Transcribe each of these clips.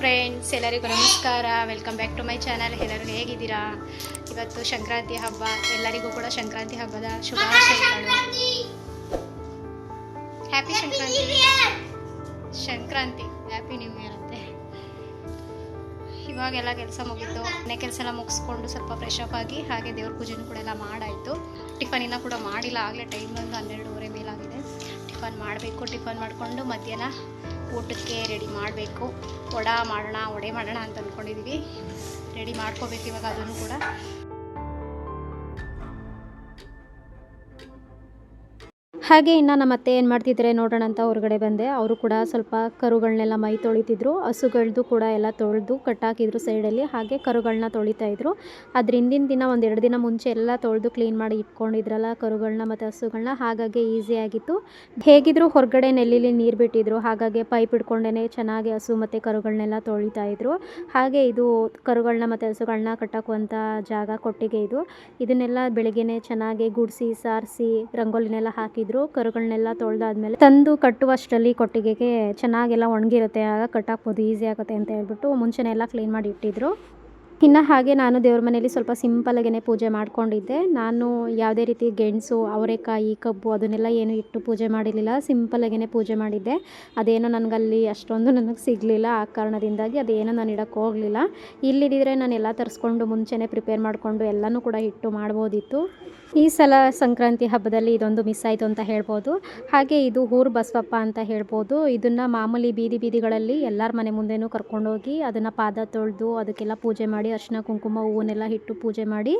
Friends ಎಲ್ಲರಿಗೂ ನಮಸ್ಕಾರ. Welcome back to my channel ಎಲ್ಲರೂ ಹೇಗಿದ್ದೀರಾ? ಇವತ್ತು ಸಂಕ್ರಾಂತಿ ಹಬ್ಬ. ಎಲ್ಲರಿಗೂ ಕೂಡ ಸಂಕ್ರಾಂತಿ ಹಬ್ಬದ ಶುಭಾಶಯಗಳು. Happy Sankranti. Sankranti. Happy new year ಅಂತೆ. ಇವಾಗೆಲ್ಲ ಕೆಲಸ ಮುಗಿತು. ಮನೆ ಕೆಲಸ ಎಲ್ಲ ಮುಗಿಸ್ಕೊಂಡು ಸ್ವಲ್ಪ ಫ್ರೆಶ್ ಅಪ್ ಆಗಿ ಹಾಗೆ ದೇವ್ರ ಪೂಜೆನೂ ಕೂಡ ಎಲ್ಲ ಮಾಡಾಯಿತು. ಟಿಫನ್ ಇನ್ನೂ ಕೂಡ ಮಾಡಿಲ್ಲ. ಆಗಲೇ ಟೈಮ್ ಬಂದು ಹನ್ನೆರಡೂವರೆ ಮೇಲಾಗಿದೆ. ಟಿಫನ್ ಮಾಡಬೇಕು. ಟಿಫನ್ ಮಾಡಿಕೊಂಡು ಮಧ್ಯಾಹ್ನ ಊಟಕ್ಕೆ ರೆಡಿ ಮಾಡಬೇಕು. ವಡ ಮಾಡೋಣ ವಡೆ ಮಾಡೋಣ ಅಂತ ಅಂದ್ಕೊಂಡಿದ್ದೀವಿ ರೆಡಿ ಮಾಡ್ಕೋಬೇಕು ಇವಾಗ ಅದನ್ನು ಕೂಡ. ಹಾಗೆ ಇನ್ನು ನಮ್ಮ ಅತ್ತೆ ಏನು ಮಾಡ್ತಿದ್ರೆ ನೋಡೋಣ ಅಂತ ಹೊರಗಡೆ ಬಂದೆ. ಅವರು ಕೂಡ ಸ್ವಲ್ಪ ಕರುಗಳನ್ನೆಲ್ಲ ಮೈ ತೊಳಿತಿದ್ರು. ಹಸುಗಳದ್ದು ಕೂಡ ಎಲ್ಲ ತೊಳೆದು ಕಟ್ಟಾಕಿದ್ರು ಸೈಡಲ್ಲಿ ಹಾಗೆ ಕರುಗಳನ್ನ ತೊಳಿತಾ ಇದ್ರು. ಅದ್ರ ಹಿಂದಿನ ದಿನ ಒಂದೆರಡು ದಿನ ಮುಂಚೆ ಎಲ್ಲ ತೊಳೆದು ಕ್ಲೀನ್ ಮಾಡಿ ಇಟ್ಕೊಂಡಿದ್ರಲ್ಲ ಕರುಗಳನ್ನ ಮತ್ತು ಹಸುಗಳನ್ನ ಹಾಗಾಗಿ ಈಸಿ ಆಗಿತ್ತು. ಹೇಗಿದ್ರು ಹೊರಗಡೆ ನೆಲ್ಲಿಲಿ ನೀರು ಬಿಟ್ಟಿದ್ರು. ಹಾಗಾಗಿ ಪೈಪ್ ಇಟ್ಕೊಂಡೇ ಚೆನ್ನಾಗಿ ಹಸು ಮತ್ತು ಕರುಗಳನ್ನೆಲ್ಲ ತೊಳಿತಾ ಇದ್ರು. ಹಾಗೆ ಇದು ಕರುಗಳನ್ನ ಮತ್ತು ಹಸುಗಳನ್ನ ಕಟ್ಟಾಕುವಂಥ ಜಾಗ ಕೊಟ್ಟಿಗೆ ಇದು. ಇದನ್ನೆಲ್ಲ ಬೆಳಗ್ಗೆ ಚೆನ್ನಾಗಿ ಗುಡಿಸಿ, ಸಾರಿಸಿ, ರಂಗೋಲಿನೆಲ್ಲ ಹಾಕಿದ್ರು. ಕರುಗಳನ್ನೆಲ್ಲ ತೊಳೆದಾದ್ಮೇಲೆ ತಂದು ಕಟ್ಟುವಷ್ಟರಲ್ಲಿ ಕೊಟ್ಟಿಗೆಗೆ ಚೆನ್ನಾಗೆಲ್ಲ ಒಣಗಿರುತ್ತೆ. ಆಗ ಕಟ್ಟಾಕ್ಬೋದು, ಈಸಿ ಆಗುತ್ತೆ ಅಂತ ಹೇಳ್ಬಿಟ್ಟು ಮುಂಚೆನೇ ಎಲ್ಲ ಕ್ಲೀನ್ ಮಾಡಿ ಇಟ್ಟಿದ್ರು. ಇನ್ನು ಹಾಗೆ ನಾನು ದೇವ್ರ ಮನೇಲಿ ಸ್ವಲ್ಪ ಸಿಂಪಲಾಗೇ ಪೂಜೆ ಮಾಡ್ಕೊಂಡಿದ್ದೆ. ನಾನು ಯಾವುದೇ ರೀತಿ ಗೆಣಸು, ಅವರೆಕಾಯಿ, ಕಬ್ಬು ಅದನ್ನೆಲ್ಲ ಏನು ಇಟ್ಟು ಪೂಜೆ ಮಾಡಿರಲಿಲ್ಲ. ಸಿಂಪಲಾಗೇ ಪೂಜೆ ಮಾಡಿದ್ದೆ. ಅದೇನೋ ನನಗಲ್ಲಿ ಅಷ್ಟೊಂದು ನನಗೆ ಸಿಗಲಿಲ್ಲ. ಆ ಕಾರಣದಿಂದಾಗಿ ಅದೇನೋ ನಾನು ಇಡಕ್ಕೆ ಹೋಗಲಿಲ್ಲ. ಇಲ್ಲಿದ್ದರೆ ನಾನು ಎಲ್ಲ ತರಿಸ್ಕೊಂಡು ಮುಂಚೆನೇ ಪ್ರಿಪೇರ್ ಮಾಡಿಕೊಂಡು ಎಲ್ಲನೂ ಕೂಡ ಇಟ್ಟು ಮಾಡ್ಬೋದಿತ್ತು. ಈ ಸಲ ಸಂಕ್ರಾಂತಿ ಹಬ್ಬದಲ್ಲಿ ಇದೊಂದು ಮಿಸ್ ಆಯಿತು ಅಂತ ಹೇಳ್ಬೋದು. ಹಾಗೆ ಇದು ಊರು ಬಸವಪ್ಪ ಅಂತ ಹೇಳ್ಬೋದು. ಇದನ್ನು ಮಾಮೂಲಿ ಬೀದಿ ಬೀದಿಗಳಲ್ಲಿ ಎಲ್ಲರ ಮನೆ ಮುಂದೆನೂ ಕರ್ಕೊಂಡೋಗಿ ಅದನ್ನು ಪಾದ ತೊಳೆದು ಅದಕ್ಕೆಲ್ಲ ಪೂಜೆ ಮಾಡಿ ಅರಿಶಿನ ಕುಂಕುಮ ಹೂವನ್ನೆಲ್ಲ ಇಟ್ಟು ಪೂಜೆ ಮಾಡಿ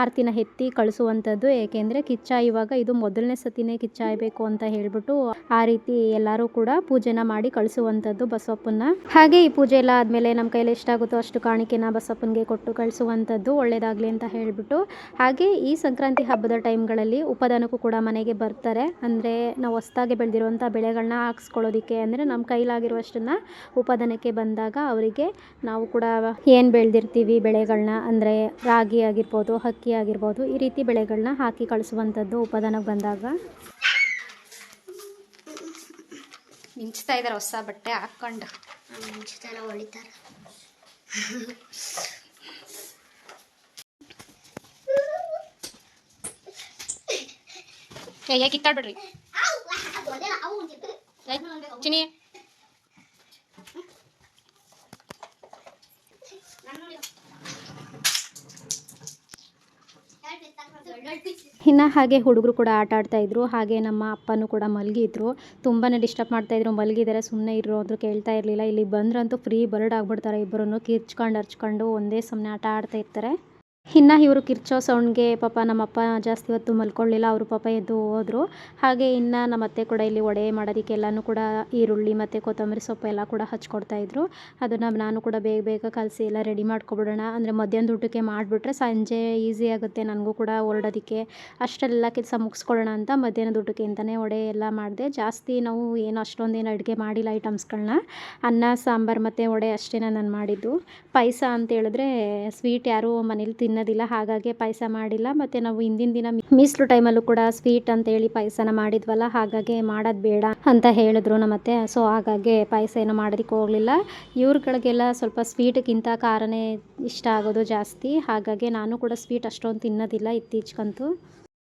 ಆರತಿನ ಎತ್ತಿ ಕಳಿಸುವಂಥದ್ದು. ಏಕೆಂದರೆ ಕಿಚ್ಚ ಇವಾಗ ಇದು ಮೊದಲನೇ ಸತಿನೇ ಕಿಚ್ಚಾಯಬೇಕು ಅಂತ ಹೇಳ್ಬಿಟ್ಟು ಆ ರೀತಿ ಎಲ್ಲರೂ ಕೂಡ ಪೂಜೆನ ಮಾಡಿ ಕಳಿಸುವಂಥದ್ದು ಬಸವಪ್ಪನ ಹಾಗೆ ಈ ಪೂಜೆ ಎಲ್ಲ ಆದಮೇಲೆ ನಮ್ಮ ಕೈಲಿ ಎಷ್ಟಾಗುತ್ತೋ ಅಷ್ಟು ಕಾಣಿಕೆನ ಬಸಪ್ಪನಿಗೆ ಕೊಟ್ಟು ಕಳಿಸುವಂಥದ್ದು ಒಳ್ಳೇದಾಗಲಿ ಅಂತ ಹೇಳ್ಬಿಟ್ಟು. ಹಾಗೆ ಈ ಸಂಕ್ರಾಂತಿ ಹಬ್ಬದ ಟೈಮ್ಗಳಲ್ಲಿ ಉಪದಾನಕ್ಕೂ ಕೂಡ ಮನೆಗೆ ಬರ್ತಾರೆ. ಅಂದರೆ ನಾವು ಹೊಸ್ದಾಗಿ ಬೆಳೆದಿರುವಂಥ ಬೆಳೆಗಳನ್ನ ಹಾಕ್ಸ್ಕೊಳ್ಳೋದಕ್ಕೆ ಅಂದರೆ ನಮ್ಮ ಕೈಲಾಗಿರುವಷ್ಟನ್ನು ಉಪದಾನಕ್ಕೆ ಬಂದಾಗ ಅವರಿಗೆ ನಾವು ಕೂಡ ಏನು ಬೆಳೆದಿರ್ತೀವಿ ಬೆಳೆಗಳನ್ನ ಅಂದರೆ ರಾಗಿ ಆಗಿರ್ಬೋದು ಅಕ್ಕಿ ಆಗಿರ್ಬೋದು ಈ ರೀತಿ ಬೆಳೆಗಳನ್ನ ಹಾಕಿ ಕಳಿಸುವಂಥದ್ದು ಉಪದಾನಕ್ಕೆ ಬಂದಾಗ. ಮಿಂಚ್ತಾ ಇದ್ದಾರೆ ಹೊಸ ಬಟ್ಟೆ ಹಾಕ್ಕೊಂಡು. ಮುಂಚಿತನ ಹೊಳಿತಾರೆ ಏ ಕಿತ್ತಾಡ್ಬಿಡ್ರಿ. ಏ, ಚಿನಿ ಇನ್ನು ಹಾಗೆ ಹುಡುಗರು ಕೂಡ ಆಟ ಆಡ್ತಾ ಇದ್ರು. ಹಾಗೆ ನಮ್ಮ ಅಪ್ಪನೂ ಕೂಡ ಮಲಗಿದ್ರು. ತುಂಬಾ ಡಿಸ್ಟರ್ಬ್ ಮಾಡ್ತಾಯಿದ್ರು ಮಲಗಿದ್ದಾರೆ ಸುಮ್ಮನೆ ಇರೋ ಅಂದ್ರು ಕೇಳ್ತಾ ಇರಲಿಲ್ಲ. ಇಲ್ಲಿ ಬಂದ್ರಂತೂ ಫ್ರೀ ಬರ್ಡ್ ಆಗ್ಬಿಡ್ತಾರೆ ಇಬ್ಬರನ್ನು ಕಿರ್ಚ್ಕೊಂಡು ಹರ್ಚ್ಕೊಂಡು ಒಂದೇ ಸುಮ್ಮನೆ ಆಟ ಆಡ್ತಾ ಇರ್ತಾರೆ. ಇನ್ನು ಇವರು ಕಿರ್ಚೋ ಸೌಂಡ್ಗೆ ಪಾಪ ನಮ್ಮಪ್ಪ ಜಾಸ್ತಿ ಹೊತ್ತು ಮಲ್ಕೊಳ್ಳಿಲ್ಲ, ಅವರು ಪಾಪ ಎದ್ದು ಹೋದರು. ಹಾಗೆ ಇನ್ನು ನಮ್ಮ ಅತ್ತೆ ಕೂಡ ಇಲ್ಲಿ ಒಡೆ ಮಾಡೋದಕ್ಕೆ ಎಲ್ಲನೂ ಕೂಡ ಈರುಳ್ಳಿ ಮತ್ತು ಕೊತ್ತಂಬರಿ ಸೊಪ್ಪು ಎಲ್ಲ ಕೂಡ ಹಚ್ಕೊಡ್ತಾಯಿದ್ರು ಅದನ್ನು ನಾನು ಕೂಡ ಬೇಗ ಬೇಗ ಕಲಸಿ ಎಲ್ಲ ರೆಡಿ ಮಾಡ್ಕೊಬಿಡೋಣ. ಅಂದರೆ ಮಧ್ಯಾಹ್ನ ಊಟಕ್ಕೆ ಮಾಡಿಬಿಟ್ರೆ ಸಂಜೆ ಈಸಿ ಆಗುತ್ತೆ, ನನಗೂ ಕೂಡ ಹೊರಡೋದಕ್ಕೆ. ಅಷ್ಟೆಲ್ಲ ಕೆಲಸ ಮುಗಿಸ್ಕೊಳ್ಳೋಣ ಅಂತ ಮಧ್ಯಾಹ್ನದ ಊಟಕ್ಕೆ ಅಂತಲೇ ಒಡೆ ಎಲ್ಲ ಮಾಡಿದೆ. ಜಾಸ್ತಿ ನಾವು ಏನು ಅಷ್ಟೊಂದೇನು ಅಡುಗೆ ಮಾಡಿಲ್ಲ ಐಟಮ್ಸ್ಗಳನ್ನ ಅನ್ನ, ಸಾಂಬಾರು ಮತ್ತು ಒಡೆ ಅಷ್ಟೇ ನಾನು ಮಾಡಿದ್ದು. ಪಾಯಸ ಅಂತ ಹೇಳಿದ್ರೆ ಸ್ವೀಟ್ ಯಾರೂ ಮನೇಲಿ ತಿನ್ನೋದಿಲ್ಲ, ಹಾಗಾಗಿ ಪಾಯಸ ಮಾಡಿಲ್ಲ. ಮತ್ತು ನಾವು ಹಿಂದಿನ ದಿನ ಮೀಸಲು ಟೈಮಲ್ಲೂ ಕೂಡ ಸ್ವೀಟ್ ಅಂತ ಹೇಳಿ ಪಾಯಸನ ಮಾಡಿದ್ವಲ್ಲ, ಹಾಗಾಗಿ ಮಾಡೋದು ಬೇಡ ಅಂತ ಹೇಳಿದ್ರು ನಮ್ಮತ್ತೆ ಸೊ, ಹಾಗಾಗಿ ಪಾಯಸ ಏನೋ ಮಾಡೋದಕ್ಕೆ ಹೋಗಲಿಲ್ಲ. ಇವ್ರುಗಳಿಗೆಲ್ಲ ಸ್ವಲ್ಪ ಸ್ವೀಟ್ಗಿಂತ ಖಾರನೇ ಇಷ್ಟ ಆಗೋದು ಜಾಸ್ತಿ. ಹಾಗಾಗಿ ನಾನು ಕೂಡ ಸ್ವೀಟ್ ಅಷ್ಟೊಂದು ತಿನ್ನೋದಿಲ್ಲ ಇತ್ತೀಚೆಗಂತೂ.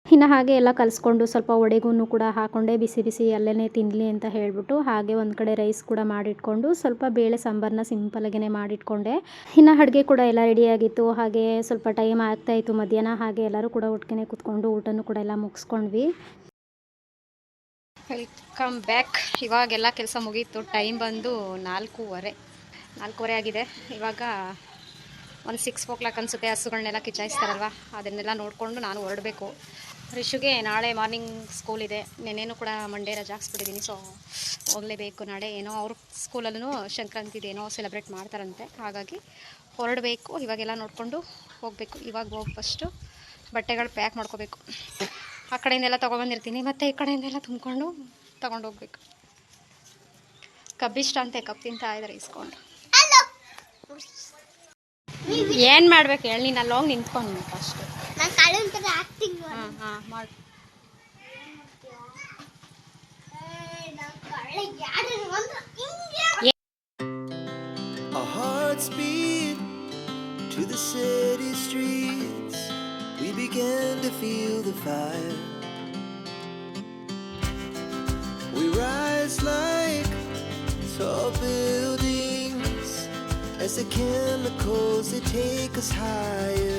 ಇನ್ನು ಹಾಗೆ ಎಲ್ಲ ಕಲಿಸ್ಕೊಂಡು ಸ್ವಲ್ಪ ಒಡೆಗೂ ಕೂಡ ಹಾಕೊಂಡೆ, ಬಿಸಿ ಬಿಸಿ ಅಲ್ಲೇ ತಿನ್ನಲಿ ಅಂತ ಹೇಳಿಬಿಟ್ಟು ಹಾಗೆ ಒಂದು ಕಡೆ ರೈಸ್ ಕೂಡ ಮಾಡಿಟ್ಕೊಂಡು ಸ್ವಲ್ಪ ಬೇಳೆ ಸಾಂಬಾರನ್ನ ಸಿಂಪಲಾಗೇ ಮಾಡಿಟ್ಕೊಂಡೆ. ಇನ್ನು ಅಡುಗೆ ಕೂಡ ಎಲ್ಲ ರೆಡಿಯಾಗಿತ್ತು ಹಾಗೆ ಸ್ವಲ್ಪ ಟೈಮ್ ಆಗ್ತಾಯಿತ್ತು ಮಧ್ಯಾಹ್ನ, ಹಾಗೆ ಎಲ್ಲರೂ ಕೂಡ ಒಟ್ಟಿಗೆ ಕೂತ್ಕೊಂಡು ಊಟನೂ ಕೂಡ ಎಲ್ಲ ಮುಗಿಸ್ಕೊಂಡ್ವಿ. ವೆಲ್ಕಮ್ ಬ್ಯಾಕ್ ಇವಾಗೆಲ್ಲ ಕೆಲಸ ಮುಗೀತು. ಟೈಮ್ ಬಂದು ನಾಲ್ಕೂವರೆ. ನಾಲ್ಕೂವರೆ ಆಗಿದೆ. ಇವಾಗ ಒಂದು ಸಿಕ್ಸ್ ಓ ಕ್ಲಾಕ್ ಅನಿಸುತ್ತೆ. ಹಸುಗಳನ್ನೆಲ್ಲ ಕಿಚಾಯಿಸ್ತಾರಲ್ವ ಅದನ್ನೆಲ್ಲ ನೋಡಿಕೊಂಡು ನಾನು ಹೊರಡಬೇಕು. ರಿಷುಗೆ ನಾಳೆ ಮಾರ್ನಿಂಗ್ ಸ್ಕೂಲ್ ಇದೆ. ನೆನೇನು ಕೂಡ ಮಂಡೇ ರಜಾ ಹಾಕ್ಸ್ಬಿಟ್ಟಿದ್ದೀನಿ ಸೊ ಹೋಗಲೇಬೇಕು ನಾಳೆ. ಏನೋ ಅವ್ರ ಸ್ಕೂಲಲ್ಲೂ ಸಂಕ್ರಾಂತಿದು ಏನೋ ಸೆಲೆಬ್ರೇಟ್ ಮಾಡ್ತಾರಂತೆ. ಹಾಗಾಗಿ ಹೊರಡಬೇಕು ಇವಾಗೆಲ್ಲ ನೋಡಿಕೊಂಡು ಹೋಗಬೇಕು. ಇವಾಗ ಹೋಗಿ ಫಸ್ಟು ಬಟ್ಟೆಗಳು ಪ್ಯಾಕ್ ಮಾಡ್ಕೋಬೇಕು. ಆ ಕಡೆಯಿಂದೆಲ್ಲ ತೊಗೊಬಂದಿರ್ತೀನಿ ಮತ್ತು ಈ ಕಡೆಯಿಂದೆಲ್ಲ ತುಂಬಿಕೊಂಡು ತೊಗೊಂಡು ಹೋಗ್ಬೇಕು. ಕಬ್ಬಿಷ್ಟ ಅಂತೆ ಕಬ್ಬು ತಿಂತಾ ಇದ್ದಾರೆ ಇಸ್ಕೊಂಡು. ಏನು ಮಾಡ್ಬೇಕು? ಹೇಳಿ ನಾನು ಅಲ್ಲಿ ಹೋಗಿ ನಿಂತ್ಕೊಂಡು ಫಸ್ಟ್ ನಾನು ಕಾಳು ಥರ ಆಕ್ಟಿಂಗ್ ಹಾಂ ಹಾಂ ಮಾಡಿ ಯಾರು ಅಂದ್ರೆ ಹಿಂಗೆ to the city streets, we began to feel the fire. We rise like tall buildings as the chemicals they take us higher.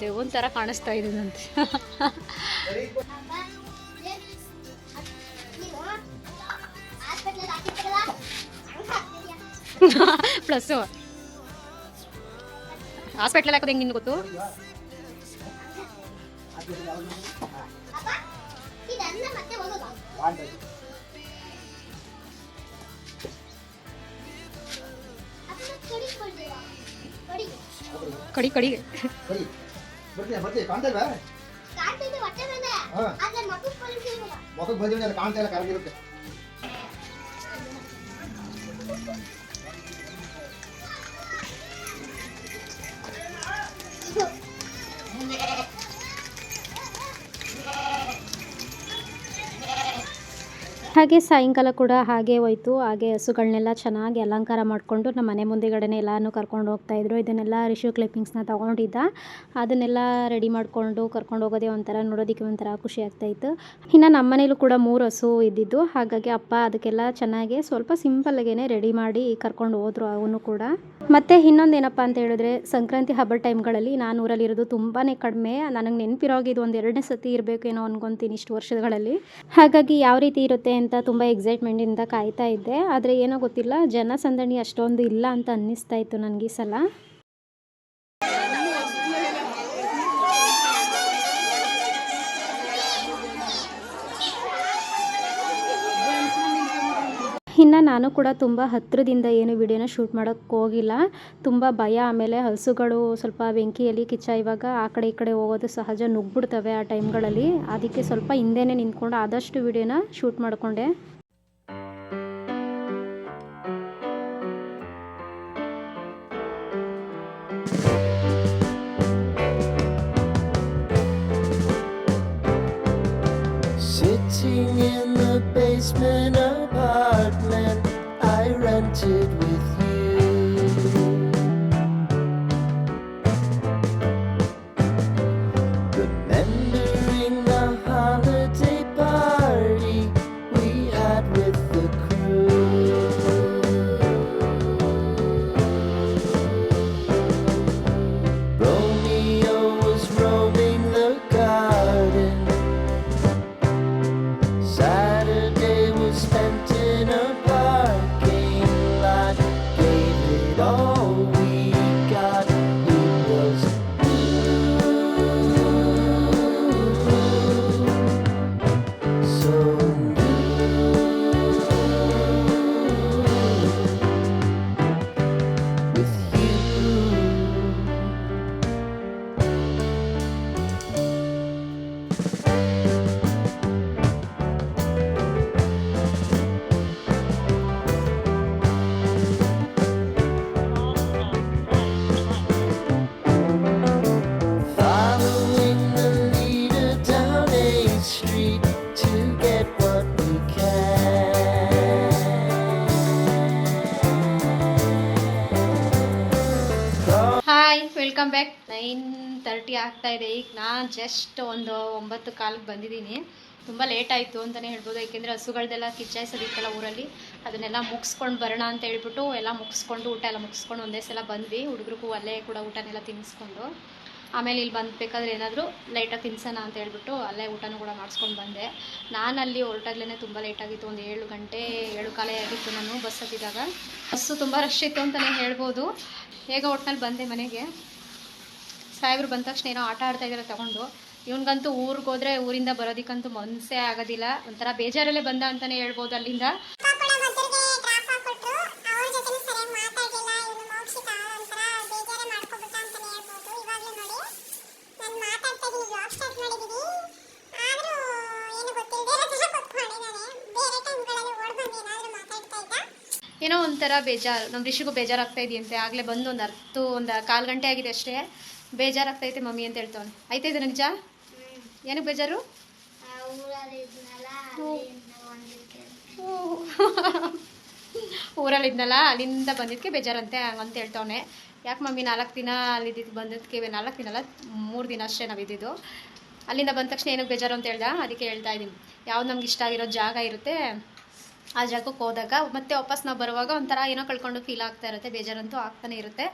Devan ಥರ ಕಾಣಿಸ್ತಾ ಅದ್- ನೀನು ಹಾಸ್ಪಿಟ್ಲಲ್ಲಿ ಪ್ಲಸ್ಸು ಹಾಕೋದು ಹೆಂಗೆ ನಿನ್ಗೆ ಗೊತ್ತು? ಮತ್ತೆ ಕಡಿ ಕಡಿಗೆ ಬರೀ ಬರ್ತೀನಿ ಬರ್ತೀನಿ ಕಾಣ್ತಾ ಇಲ್ವಾ? ಕಾಣ್ತೈತೆ ಹೊಟ್ಟೆ ಮೇಲೆ. ಮಕ್ಕಳು ಅಲ್ಲಿ ಕಾಣ್ತಾ ಇಲ್ಲ ಕರಗಿರುತ್ತೆ. ಹಾಗೆ ಸಾಯಂಕಾಲ ಕೂಡ ಹಾಗೆ ಹೋಯ್ತು. ಹಾಗೆ ಹಸುಗಳನ್ನೆಲ್ಲ ಚೆನ್ನಾಗಿ ಅಲಂಕಾರ ಮಾಡಿಕೊಂಡು ನಮ್ಮ ಮನೆ ಮುಂದೆಗಡೆನೆ ಎಲ್ಲನೂ ಕರ್ಕೊಂಡು ಹೋಗ್ತಾ ಇದ್ರು. ಇದನ್ನೆಲ್ಲ ರಿಶ್ಯೂ ಕ್ಲಿಪ್ಪಿಂಗ್ಸ್ನ ತೊಗೊಂಡಿದ್ದ. ಅದನ್ನೆಲ್ಲ ರೆಡಿ ಮಾಡಿಕೊಂಡು ಕರ್ಕೊಂಡು ಹೋಗೋದೇ ಒಂಥರ, ನೋಡೋದಕ್ಕೆ ಒಂಥರ ಖುಷಿ ಆಗ್ತಾಯಿತ್ತು ಇನ್ನು ನಮ್ಮ ಮನೇಲೂ ಕೂಡ ಮೂರು ಹಸು ಇದ್ದಿದ್ದು. ಹಾಗಾಗಿ ಅಪ್ಪ ಅದಕ್ಕೆಲ್ಲ ಚೆನ್ನಾಗಿ ಸ್ವಲ್ಪ ಸಿಂಪಲ್ಗೇ ರೆಡಿ ಮಾಡಿ ಕರ್ಕೊಂಡು ಹೋದ್ರು ಅವನು ಕೂಡ. ಮತ್ತು ಇನ್ನೊಂದೇನಪ್ಪ ಅಂತ ಹೇಳಿದ್ರೆ, ಸಂಕ್ರಾಂತಿ ಹಬ್ಬದ ಟೈಮ್ಗಳಲ್ಲಿ ನಾನು ಊರಲ್ಲಿರೋದು ತುಂಬಾ ಕಡಿಮೆ. ನನಗೆ ನೆನಪಿರೋಗಿದ್ದು ಒಂದು ಎರಡನೇ ಸತಿ ಇರಬೇಕೇನೋ ಅನ್ಕೊತೀನಿ ಇಷ್ಟು ವರ್ಷಗಳಲ್ಲಿ. ಹಾಗಾಗಿ ಯಾವ ರೀತಿ ಇರುತ್ತೆ ಅಂತ ತುಂಬ ಎಕ್ಸೈಟ್ಮೆಂಟಿಂದ ಕಾಯ್ತಾ ಇದ್ದೆ. ಆದರೆ ಏನೋ ಗೊತ್ತಿಲ್ಲ ಜನಸಂದಣಿ ಅಷ್ಟೊಂದು ಇಲ್ಲ ಅಂತ ಅನ್ನಿಸ್ತಾ ಇತ್ತು ನನಗೆ ಈ ಸಲ. ಇನ್ನು ನಾನು ಕೂಡ ತುಂಬ ಹತ್ತಿರದಿಂದ ಏನು ವಿಡಿಯೋನ ಶೂಟ್ ಮಾಡೋಕ್ಕೆ ಹೋಗಿಲ್ಲ. ತುಂಬ ಭಯ, ಆಮೇಲೆ ಹಸುಗಳು ಸ್ವಲ್ಪ ಬೆಂಕಿಯಲ್ಲಿ ಕಿಚ್ಚ ಇವಾಗ ಆ ಕಡೆ ಈ ಕಡೆ ಹೋಗೋದು ಸಹಜ ನುಗ್ಬಿಡ್ತವೆ ಆ ಟೈಮ್ಗಳಲ್ಲಿ. ಅದಕ್ಕೆ ಸ್ವಲ್ಪ ಹಿಂದೆನೇ ನಿಂತ್ಕೊಂಡು ಆದಷ್ಟು ವಿಡಿಯೋನ ಶೂಟ್ ಮಾಡಿಕೊಂಡೆ. Basement ನೈನ್ ತರ್ಟಿ ಆಗ್ತಾ ಇದೆ. ಈಗ ನಾನು ಜಸ್ಟ್ ಒಂದು ಒಂಬತ್ತು ಕಾಲಕ್ಕೆ ಬಂದಿದ್ದೀನಿ. ತುಂಬ ಲೇಟ್ ಆಯಿತು ಅಂತಲೇ ಹೇಳ್ಬೋದು. ಏಕೆಂದರೆ ಹಸುಗಳದೆಲ್ಲ ಕಿಚ್ಚಾಯಿಸೋದಿತ್ತಲ್ಲ ಊರಲ್ಲಿ. ಅದನ್ನೆಲ್ಲ ಮುಗಿಸ್ಕೊಂಡು ಬರೋಣ ಅಂತ ಹೇಳ್ಬಿಟ್ಟು ಎಲ್ಲ ಮುಗಿಸ್ಕೊಂಡು ಊಟ ಎಲ್ಲ ಮುಗಿಸ್ಕೊಂಡು ಒಂದೇ ಸಲ ಬಂದ್ವಿ. ಹುಡುಗರಿಗೂ ಅಲ್ಲೇ ಕೂಡ ಊಟನೆಲ್ಲ ತಿನ್ನಿಸ್ಕೊಂಡು ಆಮೇಲೆ ಇಲ್ಲಿ ಬಂದ್ಬೇಕಾದ್ರೆ ಏನಾದರೂ ಲೈಟಾಗಿ ತಿನ್ಸೋಣ ಅಂತ ಹೇಳ್ಬಿಟ್ಟು ಅಲ್ಲೇ ಊಟನೂ ಕೂಡ ಮಾಡಿಸ್ಕೊಂಡು ಬಂದೆ. ನಾನು ಅಲ್ಲಿ ಹೊರಟಾಗ್ಲೇ ತುಂಬ ಲೇಟಾಗಿತ್ತು ಒಂದು ಏಳು ಗಂಟೆ ಏಳು ಕಾಲ ಆಗಿತ್ತು ನಾನು ಬಸ್ ಹತ್ತಿದಾಗ. ಬಸ್ಸು ತುಂಬ ರಶ್ ಇತ್ತು ಅಂತಲೇ ಹೇಳ್ಬೋದು. ಹೇಗೋ ಒಟ್ನಲ್ಲಿ ಬಂದೆ ಮನೆಗೆ. ಸಾಹೇಬ್ರು ಬಂದ ತಕ್ಷಣ ಏನೋ ಆಟ ಆಡ್ತಾ ಇದ್ದಾರೆ ತಗೊಂಡು. ಇವನಿಗಂತೂ ಊರಿಗೆ ಹೋದ್ರೆ ಊರಿಂದ ಬರೋದಿಕ್ಕಂತೂ ಮನಸ್ಸೇ ಆಗೋದಿಲ್ಲ. ಒಂಥರ ಬೇಜಾರಲ್ಲೇ ಬಂದ ಅಂತಾನೆ ಹೇಳ್ಬೋದು ಅಲ್ಲಿಂದ. ಏನೋ ಒಂಥರ ಬೇಜಾರು. ನಮ್ಮ ರಿಷಿಗೂ ಬೇಜಾರಾಗ್ತಾ ಇದೆಯಂತೆ. ಆಗಲೇ ಬಂದು ಒಂದು ಹತ್ತು, ಒಂದು ಕಾಲು ಗಂಟೆ ಆಗಿದೆ ಅಷ್ಟೇ. ಬೇಜಾರಾಗ್ತೈತೆ ಮಮ್ಮಿ ಅಂತ ಹೇಳ್ತಾವನೆ. ಆಯ್ತಾ ಇದು ನಿಜ ಏನಕ್ಕೆ ಬೇಜಾರು? ಊರಲ್ಲಿ ಇದ್ನಲ್ಲ ಅಲ್ಲಿಂದ ಬಂದಿದ್ದಕ್ಕೆ ಬೇಜಾರಂತೆ ಅಂತ ಹೇಳ್ತಾವನೆ. ಯಾಕೆ ಮಮ್ಮಿ ನಾಲ್ಕು ದಿನ ಅಲ್ಲಿದ್ದು ಬಂದಿದ್ದಕ್ಕೆ ನಾಲ್ಕು ದಿನ ಅಲ್ಲ ಮೂರು ದಿನ ಅಷ್ಟೇ ನಾವು ಇದ್ದಿದ್ದು. ಅಲ್ಲಿಂದ ಬಂದ ತಕ್ಷಣ ಏನಕ್ಕೆ ಬೇಜಾರು ಅಂತ ಹೇಳ್ದೆ? ಅದಕ್ಕೆ ಹೇಳ್ತಾ ಇದ್ದೀನಿ ಯಾವ್ದು ನಮ್ಗೆ ಇಷ್ಟ ಆಗಿರೋ ಜಾಗ ಇರುತ್ತೆ ಆ ಜಾಗಕ್ಕೆ ಹೋದಾಗ ಮತ್ತೆ ವಾಪಸ್ ನಾವು ಬರುವಾಗ ಒಂಥರ ಏನೋ ಕಳ್ಕೊಂಡು ಫೀಲ್ ಆಗ್ತಾ ಇರುತ್ತೆ ಬೇಜಾರಂತೂ ಆಗ್ತಾನೆ ಇರುತ್ತೆ.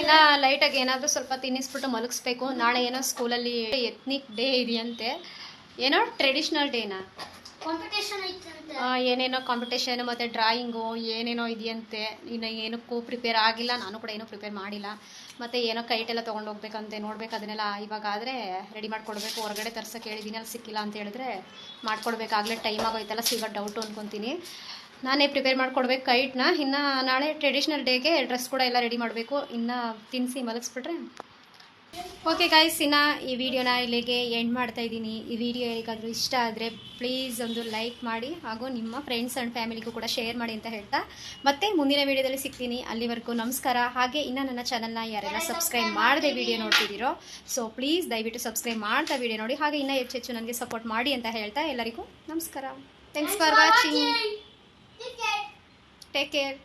ಇನ್ನು ಲೈಟಾಗಿ ಏನಾದರೂ ಸ್ವಲ್ಪ ತಿನ್ನಿಸ್ಬಿಟ್ಟು ಮಲಗಿಸ್ಬೇಕು. ನಾಳೆ ಏನೋ ಸ್ಕೂಲಲ್ಲಿ ಎತ್ನಿಕ್ ಡೇ ಇದೆಯಂತೆ. ಏನೋ ಟ್ರೆಡಿಷ್ನಲ್ ಡೇನಾ ಏನೇನೋ ಕಾಂಪಿಟೇಷನ್ ಮತ್ತು ಡ್ರಾಯಿಂಗು ಏನೇನೋ ಇದೆಯಂತೆ. ಇನ್ನು ಏನಕ್ಕೂ ಪ್ರಿಪೇರ್ ಆಗಿಲ್ಲ. ನಾನು ಕೂಡ ಏನೂ ಪ್ರಿಪೇರ್ ಮಾಡಿಲ್ಲ. ಮತ್ತು ಏನೋ ಕೈಟೆಲ್ಲ ತೊಗೊಂಡು ಹೋಗ್ಬೇಕಂತೆ ನೋಡ್ಬೇಕು ಅದನ್ನೆಲ್ಲ. ಇವಾಗ ಆದರೆ ರೆಡಿ ಮಾಡ್ಕೊಡ್ಬೇಕು. ಹೊರಗಡೆ ತರ್ಸೋಕೆ ಹೇಳಿದ್ದೀನಿ ಅಲ್ಲಿ ಸಿಕ್ಕಿಲ್ಲ ಅಂತ ಹೇಳಿದ್ರೆ ಮಾಡ್ಕೊಡ್ಬೇಕಾಗಲೇ ಟೈಮ್ ಆಗೋಯ್ತಲ್ಲ. ಸಿಗೋ ಡೌಟು ಅನ್ಕೊತೀನಿ. ನಾನೇ ಪ್ರಿಪೇರ್ ಮಾಡ್ಕೊಡ್ಬೇಕು ಕೈಟ್ನ. ಇನ್ನು ನಾಳೆ ಟ್ರೆಡಿಷ್ನಲ್ ಡೇಗೆ ಡ್ರೆಸ್ ಕೂಡ ಎಲ್ಲ ರೆಡಿ ಮಾಡಬೇಕು. ಇನ್ನು ತಿನ್ನಿಸಿ ಮಲಗಿಸ್ಬಿಟ್ರೆ. ಓಕೆ ಗಾಯ್ಸ್ ಇನ್ನು ಈ ವಿಡಿಯೋನ ಇಲ್ಲಿಗೆ ಎಂಡ್ ಮಾಡ್ತಾ ಇದ್ದೀನಿ. ಈ ವಿಡಿಯೋ ಯಾರಿಗಾದರೂ ಇಷ್ಟ ಆದರೆ ಪ್ಲೀಸ್ ಒಂದು ಲೈಕ್ ಮಾಡಿ ಹಾಗೂ ನಿಮ್ಮ ಫ್ರೆಂಡ್ಸ್ ಆ್ಯಂಡ್ ಫ್ಯಾಮಿಲಿಗೂ ಕೂಡ ಶೇರ್ ಮಾಡಿ ಅಂತ ಹೇಳ್ತಾ. ಮತ್ತೆ ಮುಂದಿನ ವಿಡಿಯೋದಲ್ಲಿ ಸಿಗ್ತೀನಿ. ಅಲ್ಲಿವರೆಗೂ ನಮಸ್ಕಾರ. ಹಾಗೆ ಇನ್ನು ನನ್ನ ಚಾನಲ್ನ ಯಾರೆಲ್ಲ ಸಬ್ಸ್ಕ್ರೈಬ್ ಮಾಡದೆ ವಿಡಿಯೋ ನೋಡ್ತಿದ್ದೀರೋ ಸೊ ಪ್ಲೀಸ್ ದಯವಿಟ್ಟು ಸಬ್ಸ್ಕ್ರೈಬ್ ಮಾಡ್ತಾ ವಿಡಿಯೋ ನೋಡಿ. ಹಾಗೆ ಇನ್ನೂ ಹೆಚ್ಚು ಹೆಚ್ಚು ನನಗೆ ಸಪೋರ್ಟ್ ಮಾಡಿ ಅಂತ ಹೇಳ್ತಾ ಎಲ್ಲರಿಗೂ ನಮಸ್ಕಾರ. Thanks for watching take care